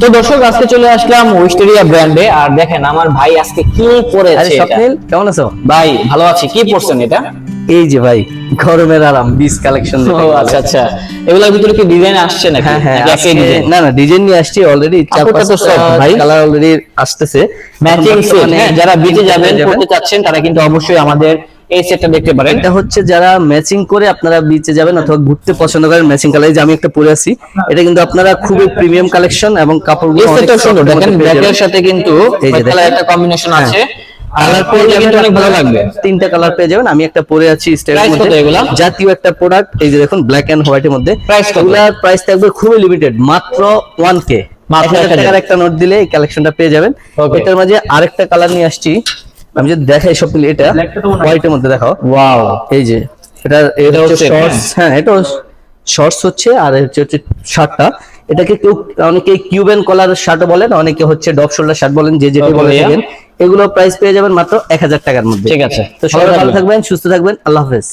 তো দর্শক আজকে চলে আসলাম ওয়েস্টেরিয়া ব্র্যান্ডে আর দেখেন আমার ভাই আজকে কি পরেছে? স্বপ্নিল কেমন আছো? ভাই ভালো আছি। কি পরছেন এটা? এই যে ভাই গরমের আরাম বিচ কালেকশন আচ্ছা আচ্ছা। এগুলোর ভিতরে কি ডিজাইন আসছে নাকি? হ্যাঁ হ্যাঁ না না ডিজাইন নিয়ে আসছি অলরেডি চার পাঁচটা soft ভাই। কালার অলরেডি আসতেছে ম্যাচিং সেট হ্যাঁ যারা বিচে যাবেন। পড়তে চাচ্ছেন তারা কিন্তু অবশ্যই আমাদের এই সেটটা দেখতে পারেন। এটা হচ্ছে যারা ম্যাচিং করে আপনারা বিচে যাবেন অথবা ঘুরতে পছন্দ করেন ম্যাচিং কালার যে আমি একটা পরে আছি এটা কিন্তু আপনারা খুবই প্রিমিয়াম কালেকশন এবং কাপড়গুলো অনেক সুন্দর। দেখেন ব্ল্যাকের সাথে কিন্তু এই যে কালার একটা কম্বিনেশন হ্যাঁ। আছে। কালার পরলে কিন্তু অনেক ভালো লাগবে। তিনটা কালার পেয়ে যাবেন। আমি একটা পরে আছি স্টাইলের মধ্যে। জাতীয় একটা প্রোডাক্ট এই যে দেখুন ব্ল্যাক এন্ড হোয়াইটের মধ্যে। Price কত? এগুলার প্রাইস থাকবে খুবই লিমিটেড মাত্র 1k মাত্র 1000 1000 টাকার একটা নোট দিলে এই কালেকশনটা পেয়ে যাবেন। এটার মাঝে আরেকটা কালার নিয়ে আসছি। আমি যদি দেখাই সব মিলে এটা হোয়াইটের মধ্যে দেখাও। ওয়াও এই যে এটা এটা হচ্ছে শর্টস হ্যাঁ এটা শর্টস হচ্ছে আর হচ্ছে হচ্ছে শার্টটা এটাকে কেউ অনেকে কিউবেন কলার শার্ট বলেন অনেকে হচ্ছে ডব শোল্ডার শার্ট বলেন যে যেটা বলে. থাকেন। এগুলো প্রাইস পেয়ে যাবেন মাত্র এক হাজার টাকার মধ্যে। ঠিক আছে। তো সবাই ভালো থাকবেন সুস্থ থাকবেন। আল্লাহ হাফেজ।